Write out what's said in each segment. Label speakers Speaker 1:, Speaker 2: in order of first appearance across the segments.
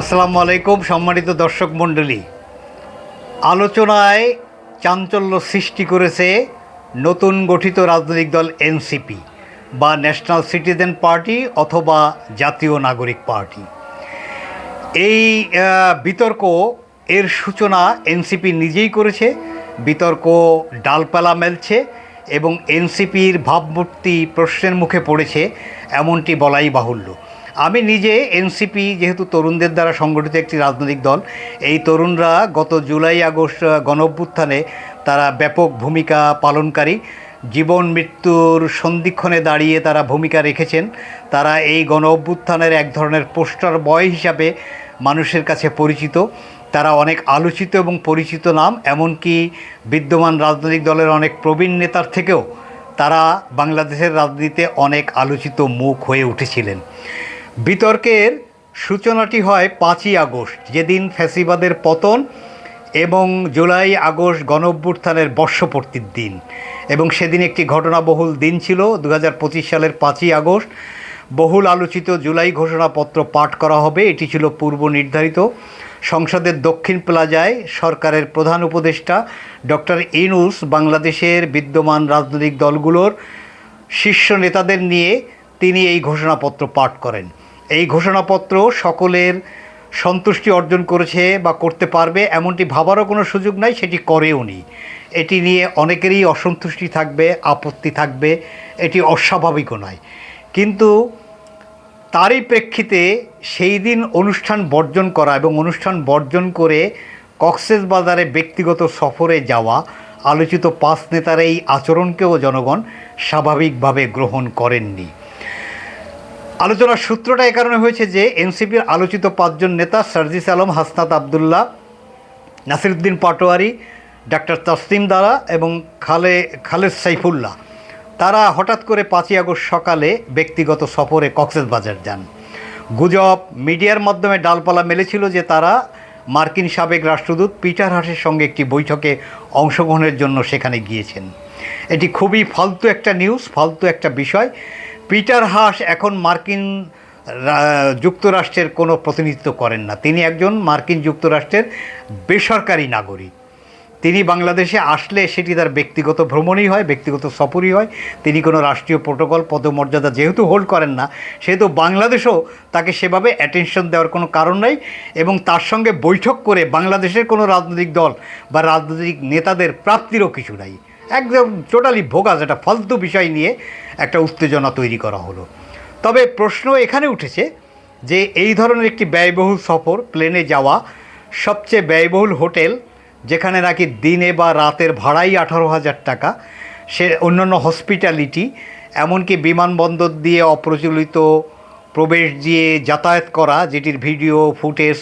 Speaker 1: আসসালামু আলাইকুম, সম্মানিত দর্শক মণ্ডলী। আলোচনায় চাঞ্চল্য সৃষ্টি করেছে নতুন গঠিত রাজনৈতিক দল এনসিপি বা ন্যাশনাল সিটিজেন পার্টি অথবা জাতীয় নাগরিক পার্টি। এই বিতর্ক এর সূচনা এনসিপি নিজেই করেছে, বিতর্ক ডালপালা মেলছে এবং এনসিপির ভাবমূর্তি প্রশ্নের মুখে পড়েছে, এমনটি বলাই বাহুল্য। আমি নিজে এনসিপি যেহেতু তরুণদের দ্বারা সংগঠিত একটি রাজনৈতিক দল, এই তরুণরা গত জুলাই আগস্ট গণঅভ্যুত্থানে তারা ব্যাপক ভূমিকা পালনকারী। জীবন মৃত্যুর সন্ধিক্ষণে দাঁড়িয়ে তারা ভূমিকা রেখেছেন। তারা এই গণ অভ্যুত্থানের এক ধরনের পোস্টার বয় হিসাবে মানুষের কাছে পরিচিত। তারা অনেক আলোচিত এবং পরিচিত নাম, এমনকি বিদ্যমান রাজনৈতিক দলের অনেক প্রবীণ নেতার থেকেও তারা বাংলাদেশের রাজনীতিতে অনেক আলোচিত মুখ হয়ে উঠেছিলেন। বিতর্কের সূচনাটি হয় পাঁচই আগস্ট, যেদিন ফ্যাসিবাদের পতন এবং জুলাই আগস্ট গণঅভ্যুত্থানের বর্ষপূর্তির দিন। এবং সেদিন একটি ঘটনাবহুল দিন ছিল দু হাজার পঁচিশ সালের পাঁচই আগস্ট। বহুল আলোচিত জুলাই ঘোষণাপত্র পাঠ করা হবে, এটি ছিল পূর্ব নির্ধারিত। সংসদের দক্ষিণ প্লাজায় সরকারের প্রধান উপদেষ্টা ডক্টর ইনুস বাংলাদেশের বিদ্যমান রাজনৈতিক দলগুলোর শীর্ষ নেতাদের নিয়ে তিনি এই ঘোষণাপত্র পাঠ করেন। এই ঘোষণাপত্র সকলের সন্তুষ্টি অর্জন করেছে বা করতে পারবে, এমনটি ভাবারও কোনো সুযোগ নাই, সেটি করেও নি। এটি নিয়ে অনেকেরই অসন্তুষ্টি থাকবে, আপত্তি থাকবে, এটি অস্বাভাবিকও নয়। কিন্তু তারই প্রেক্ষিতে সেই দিন অনুষ্ঠান বর্জন করা এবং অনুষ্ঠান বর্জন করে কক্সেস বাজারে ব্যক্তিগত সফরে যাওয়া আলোচিত পাঁচ নেতার এই আচরণকেও জনগণ স্বাভাবিকভাবে গ্রহণ করেননি। আলোচনার সূত্রটা এ কারণে হয়েছে যে এনসিপির আলোচিত পাঁচজন নেতা সার্জিস আলম, হাসনাত আবদুল্লাহ, নাসিরুদ্দিন পাটোয়ারি, ডাক্তার তসলিম দারা এবং খালে, খালেদ সাইফুল্লাহ। তারা হঠাৎ করে পাঁচই আগস্ট সকালে ব্যক্তিগত সফরে কক্সবাজার যান। গুজব মিডিয়ার মাধ্যমে ডালপালা মেলেছিল যে তারা মার্কিন সাবেক রাষ্ট্রদূত পিটার হাসের সঙ্গে একটি বৈঠকে অংশগ্রহণের জন্য সেখানে গিয়েছেন। এটি খুবই ফালতু একটা নিউজ, ফালতু একটা বিষয়। পিটার হাস এখন মার্কিন যুক্তরাষ্ট্রের কোনো প্রতিনিধিত্ব করেন না। তিনি একজন মার্কিন যুক্তরাষ্ট্রের বেসরকারি নাগরিক। তিনি বাংলাদেশে আসলে সেটি তার ব্যক্তিগত ভ্রমণই হয়, ব্যক্তিগত সফরই হয়। তিনি কোনো রাষ্ট্রীয় প্রোটোকল, পদমর্যাদা যেহেতু হোল্ড করেন না, সেহেতু বাংলাদেশও তাকে সেভাবে অ্যাটেনশন দেওয়ার কোনো কারণ নাই এবং তার সঙ্গে বৈঠক করে বাংলাদেশের কোনো রাজনৈতিক দল বা রাজনৈতিক নেতাদের প্রাপ্তিরও কিছু নাই। একদম টোটালি ভোগাস একটা ফালতু বিষয় নিয়ে একটা উত্তেজনা তৈরি করা হলো। তবে প্রশ্ন এখানে উঠেছে যে এই ধরনের একটি ব্যয়বহুল সফর প্লেনে যাওয়া, সবচেয়ে ব্যয়বহুল হোটেল, যেখানে নাকি দিনে বা রাতের ভাড়াই আঠারো হাজার টাকা, সে অন্যান্য হসপিটালিটি এমনকি বিমানবন্দর দিয়ে অপ্রচলিত প্রবেশ দিয়ে যাতায়াত করা, যেটির ভিডিও ফুটেজ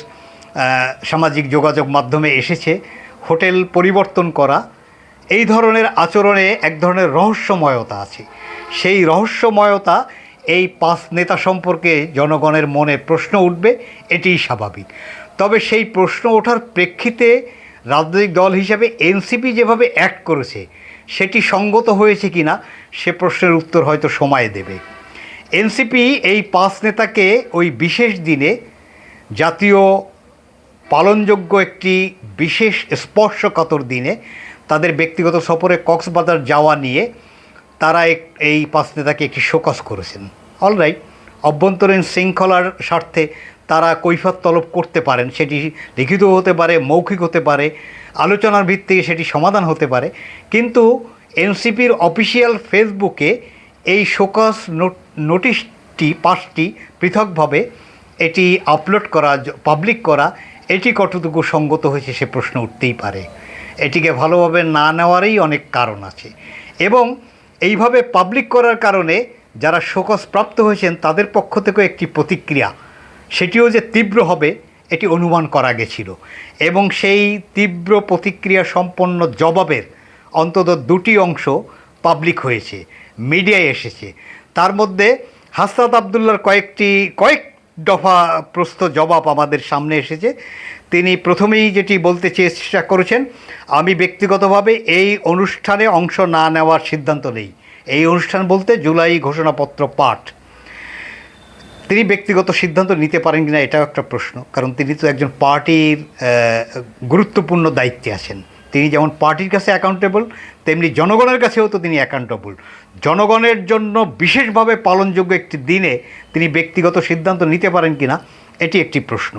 Speaker 1: সামাজিক যোগাযোগ মাধ্যমে এসেছে, হোটেল পরিবর্তন করা এই ধরনের আচরণে এক ধরনের রহস্যময়তা আছে। সেই রহস্যময়তা এই পাঁচ নেতা সম্পর্কে জনগণের মনে প্রশ্ন উঠবে, এটিই স্বাভাবিক। তবে সেই প্রশ্ন ওঠার প্রেক্ষিতে রাজনৈতিক দল হিসাবে এনসিপি যেভাবে অ্যাক্ট করেছে, সেটি সঙ্গত হয়েছে কিনা, সে প্রশ্নের উত্তর হয়তো সময় দেবে। এনসিপি এই পাঁচ নেতাকে ওই বিশেষ দিনে জাতীয় পালনযোগ্য একটি বিশেষ স্পর্শকাতর দিনে তাদের ব্যক্তিগত সফরে কক্সবাজার যাওয়া নিয়ে তারা এই পাঁচ নেতাকে একটি শোকস করেছেন। অলরাইট অভ্যন্তরীণ শৃঙ্খলার স্বার্থে তারা কৈফত তলব করতে পারেন, সেটি লিখিত হতে পারে, মৌখিক হতে পারে, আলোচনার ভিত্তিতে সেটি সমাধান হতে পারে। কিন্তু এনসিপির অফিসিয়াল ফেসবুকে এই শোকস নোট- নোটিশটি, পাঁচটি পৃথকভাবে এটি আপলোড করা, পাবলিক করা, এটি কতটুকু সঙ্গত হয়েছে সে প্রশ্ন উঠতেই পারে। এটিকে ভালোভাবে না নেওয়ারই অনেক কারণ আছে। এবং এইভাবে পাবলিক করার কারণে যারা শোকস প্রাপ্ত হয়েছেন, তাদের পক্ষ থেকেও একটি প্রতিক্রিয়া, সেটিও যে তীব্র হবে, এটি অনুমান করা গেছিল। এবং সেই তীব্র প্রতিক্রিয়া সম্পন্ন জবাবের অন্তত দুটি অংশ পাবলিক হয়েছে মিডিয়ায় এসেছে। তার মধ্যে হাসনাত আবদুল্লার কয়েকটি, কয়েক দফা প্রস্ত জবাব আমাদের সামনে এসেছে। তিনি প্রথমেই যেটি বলতে চেষ্টা করেছেন, আমি ব্যক্তিগতভাবে এই অনুষ্ঠানে অংশ না নেওয়ার সিদ্ধান্ত নেই। এই অনুষ্ঠান বলতে জুলাই ঘোষণাপত্র পাঠ। তিনি ব্যক্তিগত সিদ্ধান্ত নিতে পারেন কিনা এটাও একটা প্রশ্ন, কারণ তিনি তো একজন পার্টির গুরুত্বপূর্ণ দায়িত্বে আছেন। তিনি যেমন পার্টির কাছে অ্যাকাউন্টেবল তেমনি জনগণের কাছেও তো তিনি অ্যাকাউন্টেবল জনগণের জন্য বিশেষভাবে পালনযোগ্য একটি দিনে তিনি ব্যক্তিগত সিদ্ধান্ত নিতে পারেন কিনা, এটি একটি প্রশ্ন।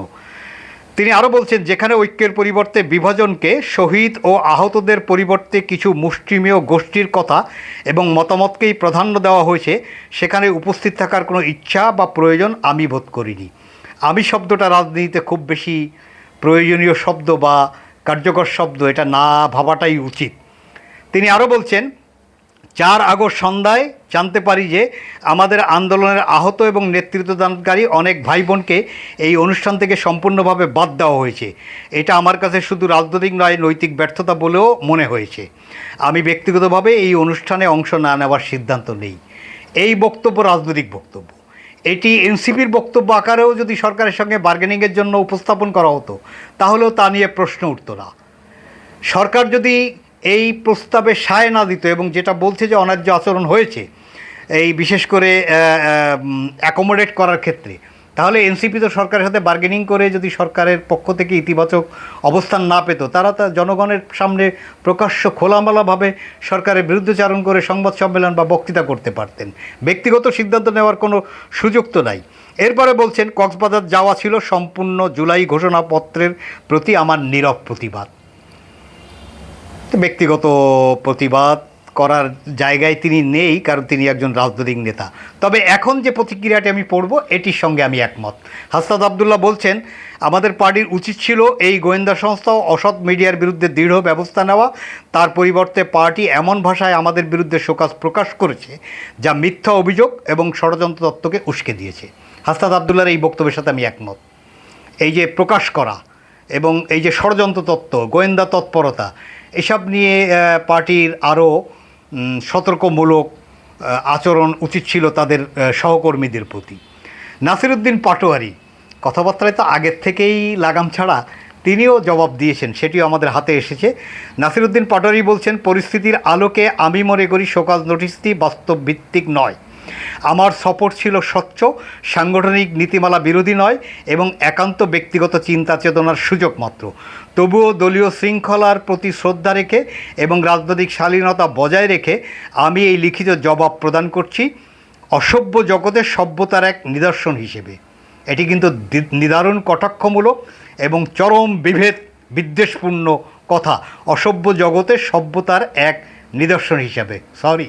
Speaker 1: তিনি আরও বলছেন, যেখানে ঐক্যের পরিবর্তে বিভাজনকে শহীদ ও আহতদের পরিবর্তে কিছু মুষ্টিমেয় গোষ্ঠীর কথা এবং মতামতকেই প্রাধান্য দেওয়া হয়েছে, সেখানে উপস্থিত থাকার কোনো ইচ্ছা বা প্রয়োজন আমি বোধ করিনি। আমি শব্দটা রাজনীতিতে খুব বেশি প্রয়োজনীয় শব্দ বা কার্যকর শব্দ, এটা না ভাবাটাই উচিত। তিনি আরও বলছেন, চার আগস্ট সন্ধ্যায় জানতে পারি যে আমাদের আন্দোলনের আহত এবং নেতৃত্বদানকারী অনেক ভাই বোনকে এই অনুষ্ঠান থেকে সম্পূর্ণভাবে বাদ দেওয়া হয়েছে। এটা আমার কাছে শুধু রাজনৈতিক নয়, নৈতিক ব্যর্থতা বলেও মনে হয়েছে। আমি ব্যক্তিগতভাবে এই অনুষ্ঠানে অংশ না নেওয়ার সিদ্ধান্ত নেই। এই বক্তব্য রাজনৈতিক বক্তব্য। এটি এনসিপির বক্তব্য আকারেও যদি সরকারের সঙ্গে বার্গেনিংয়ের জন্য উপস্থাপন করা হতো, তাহলেও তা নিয়ে প্রশ্ন উঠত না। সরকার যদি এই প্রস্তাবে সায় না দিত এবং যেটা বলছে যে অন্যায্য আচরণ হয়েছে, এই বিশেষ করে অ্যাকোমোডেট করার ক্ষেত্রে তাহলে এনসিপি তো সরকারের সাথে বার্গেনিং করে যদি সরকারের পক্ষ থেকে ইতিবাচক অবস্থান না পেত, তারা তা জনগণের সামনে প্রকাশ্য খোলামেলাভাবে সরকারের বিরুদ্ধচারণ করে সংবাদ সম্মেলন বা বক্তৃতা করতে পারতেন। ব্যক্তিগত সিদ্ধান্ত নেওয়ার কোনো সুযোগ তো নাই। এরপরে বলছেন, কক্সবাজার যাওয়া ছিল সম্পূর্ণ জুলাই ঘোষণাপত্রের প্রতি আমার নীরব প্রতিবাদ। ব্যক্তিগত প্রতিবাদ করার জায়গায় তিনি নেই, কারণ তিনি একজন রাজনৈতিক নেতা। তবে এখন যে প্রতিক্রিয়াটি আমি পড়ব, এটির সঙ্গে আমি একমত। হাসনাদ আবদুল্লাহ বলছেন, আমাদের পার্টির উচিত ছিল এই গোয়েন্দা সংস্থা অসৎ মিডিয়ার বিরুদ্ধে দৃঢ় ব্যবস্থা নেওয়া। তার পরিবর্তে পার্টি এমন ভাষায় আমাদের বিরুদ্ধে শোকাজ প্রকাশ করেছে, যা মিথ্যা অভিযোগ এবং ষড়যন্ত্র তত্ত্বকে উস্কে দিয়েছে। হাসনাদ আবদুল্লার এই বক্তব্যের সাথে আমি একমত। এই যে প্রকাশ করা এবং এই যে ষড়যন্ত্র তত্ত্ব, গোয়েন্দা তৎপরতা, এসব নিয়ে পার্টির আরও সতর্কমূলক আচরণ উচিত ছিল তাদের সহকর্মীদের প্রতি। নাসিরুদ্দিন পাটোয়ারি কথাবার্তায় তো আগের থেকেই লাগাম ছাড়া তিনিও জবাব দিয়েছেন, সেটিও আমাদের হাতে এসেছে। নাসিরুদ্দিন পাটোয়ারি বলছেন, পরিস্থিতির আলোকে আমি মনে করি সকাল নোটিশটি বাস্তব ভিত্তিক নয়। আমার সপোর্ট ছিল স্বচ্ছ, সাংগঠনিক নীতিমালা বিরোধী নয় এবং একান্ত ব্যক্তিগত চিন্তা চেতনার সুযোগ মাত্র। তবুও দলীয় শৃঙ্খলার প্রতি শ্রদ্ধা রেখে এবং রাজনৈতিক শালীনতা বজায় রেখে আমি এই লিখিত জবাব প্রদান করছি অসভ্য জগতের সভ্যতার এক নিদর্শন হিসেবে। এটি কিন্তু নিদারুণ কটাক্ষমূলক এবং চরম বিভেদ, বিদ্বেষপূর্ণ কথা। অসভ্য জগতের সভ্যতার এক নিদর্শন হিসাবে। সরি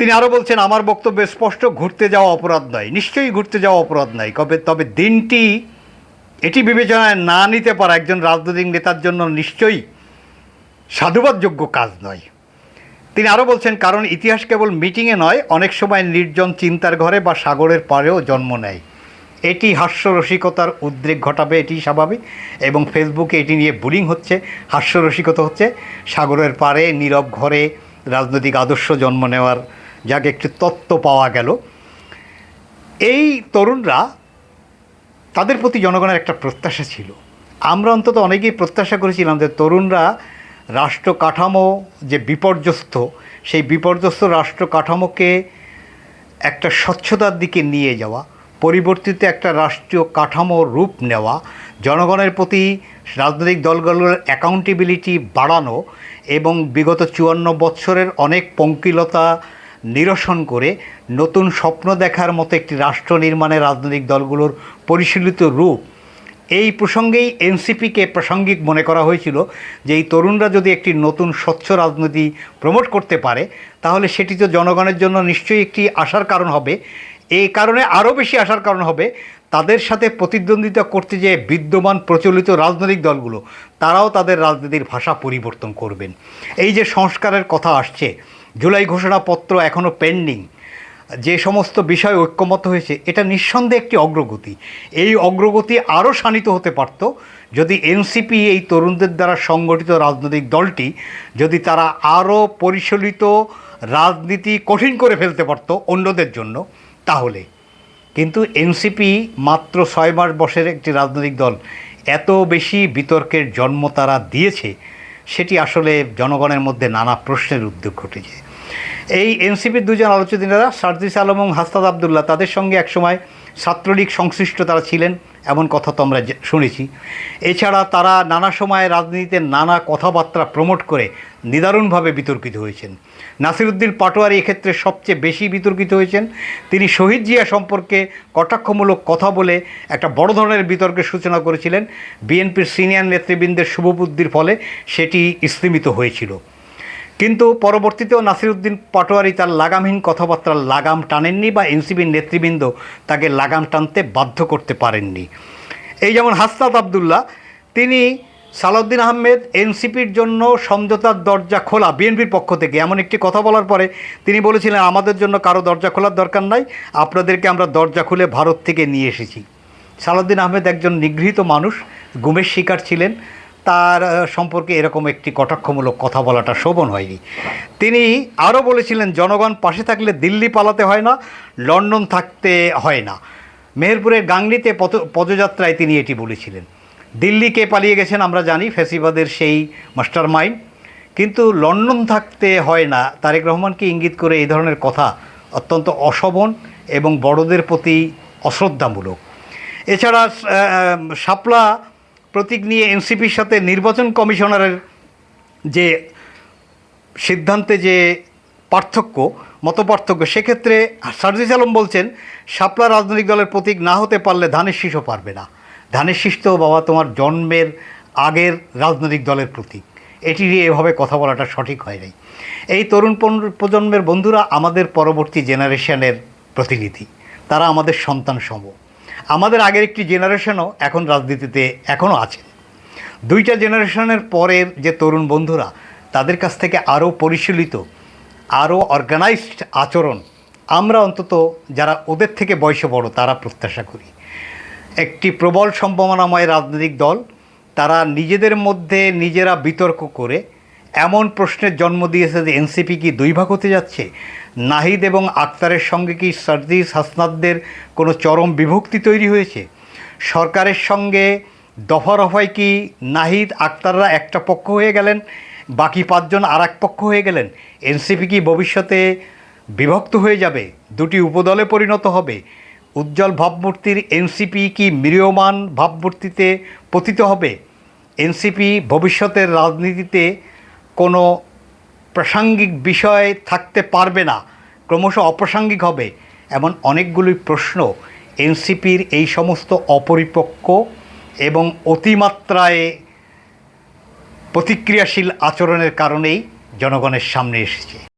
Speaker 1: তিনি আরও বলছেন, আমার বক্তব্য স্পষ্ট ঘুরতে যাওয়া অপরাধ নয়। নিশ্চয়ই ঘুরতে যাওয়া অপরাধ নয়। কবে? তবে দিনটি এটি বিবেচনায় না নিতে পারা একজন রাজনৈতিক নেতার জন্য নিশ্চয়ই সাধুবাদযোগ্য কাজ নয়। তিনি আরও বলছেন, কারণ ইতিহাস কেবল মিটিংয়ে নয়, অনেক সময় নির্জন চিন্তার ঘরে বা সাগরের পাড়েও জন্ম নেয়। এটি হাস্যরসিকতার উদ্রেক ঘটাবে, এটি স্বাভাবিক, এবং ফেসবুকে এটি নিয়ে বুলিং হচ্ছে, হাস্যরসিকতা হচ্ছে। সাগরের পাড়ে, নীরব ঘরে রাজনৈতিক আদর্শ জন্ম নেওয়ার যাকে একটি তত্ত্ব পাওয়া গেল। এই তরুণরা তাদের প্রতি জনগণের একটা প্রত্যাশা ছিল। আমরা অন্তত অনেকেই প্রত্যাশা করেছিলাম যে তরুণরা রাষ্ট্র কাঠামো যে বিপর্যস্ত, সেই বিপর্যস্ত রাষ্ট্র কাঠামোকে একটা স্বচ্ছতার দিকে নিয়ে যাওয়া, পরিবর্তিত একটা রাষ্ট্রীয় কাঠামো রূপ নেওয়া, জনগণের প্রতি রাজনৈতিক দলগুলোর অ্যাকাউন্টেবিলিটি বাড়ানো এবং বিগত চুয়ান্ন বৎসরের অনেক পঙ্কিলতা নিরসন করে নতুন স্বপ্ন দেখার মতো একটি রাষ্ট্র নির্মাণে রাজনৈতিক দলগুলোর পরিশীলিত রূপ। এই প্রসঙ্গেই এনসিপিকে প্রাসঙ্গিক মনে করা হয়েছিল যে এই তরুণরা যদি একটি নতুন স্বচ্ছ রাজনীতি প্রমোট করতে পারে, তাহলে সেটি তো জনগণের জন্য নিশ্চয়ই একটি আশার কারণ হবে। এই কারণে আরও বেশি আসার কারণ হবে, তাদের সাথে প্রতিদ্বন্দ্বিতা করতে যে বিদ্যমান প্রচলিত রাজনৈতিক দলগুলো, তারাও তাদের রাজনীতির ভাষা পরিবর্তন করবেন। এই যে সংস্কারের কথা আসছে জুলাই ঘোষণাপত্র এখনও পেন্ডিং। যে সমস্ত বিষয় ঐক্যমত হয়েছে, এটা নিঃসন্দেহে একটি অগ্রগতি। এই অগ্রগতি আরও শানিত হতে পারত যদি এনসিপি, এই তরুণদের দ্বারা সংগঠিত রাজনৈতিক দলটি যদি তারা আরও পরিচালিত রাজনীতি কঠিন করে ফেলতে পারত অন্যদের জন্য, তাহলে। কিন্তু এনসিপি মাত্র ছয় মাস বয়সের একটি রাজনৈতিক দল, এত বেশি বিতর্কের জন্ম তারা দিয়েছে সেটি আসলে জনগণের মধ্যে নানা প্রশ্নের উদ্যোগ ঘটেছে। এই এনসিপির দুজন আলোচিত নেতা সার্জিস আলম এবং হাস্তাদ আবদুল্লাহ তাদের সঙ্গে একসময় ছাত্রলীগ সংশ্লিষ্ট তারা ছিলেন, এমন কথা তো আমরা শুনেছি। এছাড়া তারা নানা সময়ে রাজনীতিতে নানা কথাবার্তা প্রমোট করে নিদারুণভাবে বিতর্কিত হয়েছেন। নাসিরুদ্দিন পাটোয়ারি এক্ষেত্রে সবচেয়ে বেশি বিতর্কিত হয়েছেন। তিনি শহীদ জিয়া সম্পর্কে কটাক্ষমূলক কথা বলে একটা বড় ধরনের বিতর্কের সূচনা করেছিলেন। বিএনপির সিনিয়র নেতৃবৃন্দের শুভবুদ্ধির ফলে সেটি স্থিমিত হয়েছিল। কিন্তু পরবর্তীতেও নাসিরুদ্দিন পাটোয়ারি তার লাগামহীন কথাবার্তার লাগাম টানেননি বা এনসিপির নেতৃবৃন্দ তাকে লাগাম টানতে বাধ্য করতে পারেননি। এই যেমন হাসনাত আবদুল্লাহ, তিনি সালাউদ্দিন আহমেদ এনসিপির জন্য সমঝোতার দরজা খোলা বিএনপির পক্ষ থেকে। এমন একটি কথা বলার পরে তিনি বলেছিলেন, আমাদের জন্য কারও দরজা খোলার দরকার নাই, আপনাদেরকে আমরা দরজা খুলে ভারত থেকে নিয়ে এসেছি। সালাউদ্দিন আহমেদ একজন নিগৃহীত মানুষ, গুমের শিকার ছিলেন। তার সম্পর্কে এরকম একটি কটাক্ষমূলক কথা বলাটা শোভন হয়নি। তিনি আরও বলেছিলেন, জনগণ পাশে থাকলে দিল্লি পালাতে হয় না, লন্ডন থাকতে হয় না। মেহেরপুরের পথ, পদযাত্রায় তিনি এটি বলেছিলেন। দিল্লি কে পালিয়ে গেছেন আমরা জানি, ফেসিবাদের সেই মাস্টার মাইন্ড কিন্তু লন্ডন থাকতে হয় না। তারেক রহমানকে ইঙ্গিত করে এই ধরনের কথা? অত্যন্ত অশোভন এবং বড়দের প্রতি অশ্রদ্ধামূলক। এছাড়া শাপলা প্রতীক নিয়ে এনসিপির সাথে নির্বাচন কমিশনারের যে সিদ্ধান্তে যে পার্থক্য মত পার্থক্য সেক্ষেত্রে সার্জিস আলম বলছেন, শাপলা রাজনৈতিক দলের প্রতীক না হতে পারলে ধানের শীষও পারবে না। ধানের শিষ্ট বাবা তোমার জন্মের আগের রাজনৈতিক দলের প্রতীক। এটি নিয়ে এভাবে কথা বলাটা সঠিক হয় নাই। এই তরুণ প্রজন্মের বন্ধুরা আমাদের পরবর্তী জেনারেশনের প্রতিনিধি। তারা আমাদের সন্তান সম। আমাদের আগের একটি জেনারেশনও এখন রাজনীতিতে এখনও আছেন দুইটা জেনারেশনের পরের যে তরুণ বন্ধুরা, তাদের কাছ থেকে আরও পরিশীলিত, আরও অর্গানাইজড আচরণ আমরা অন্তত যারা ওদের থেকে বয়সে বড়, তারা প্রত্যাশা করি। একটি প্রবল সম্ভাবনাময় রাজনৈতিক দল। তারা নিজেদের মধ্যে নিজেরা বিতর্ক করে এমন প্রশ্নের জন্ম দিয়েছে যে এনসিপি কি দুই ভাগ হতে যাচ্ছে? নাহিদ এবং আক্তারের সঙ্গে কি সার্জিস হাসনাদদের কোনো চরম বিভক্তি তৈরি হয়েছে? সরকারের সঙ্গে দফা রফায় কি নাহিদ, আক্তাররা একটা পক্ষ হয়ে গেলেন? বাকি পাঁচজন আর এক পক্ষ হয়ে গেলেন? এনসিপি কি ভবিষ্যতে বিভক্ত হয়ে যাবে? দুটি উপদলে পরিণত হবে? উজ্জ্বল ভাবমূর্তির এনসিপি কি মৃয়মান ভাবমূর্তিতে পতিত হবে? এনসিপি ভবিষ্যতের রাজনীতিতে কোনো প্রাসঙ্গিক বিষয় থাকতে পারবে না, ক্রমশ অপ্রাসঙ্গিক হবে এমন অনেকগুলি প্রশ্ন এনসিপির এই সমস্ত অপরিপক্ক এবং অতিমাত্রায় প্রতিক্রিয়াশীল আচরণের কারণেই জনগণের সামনে এসেছে।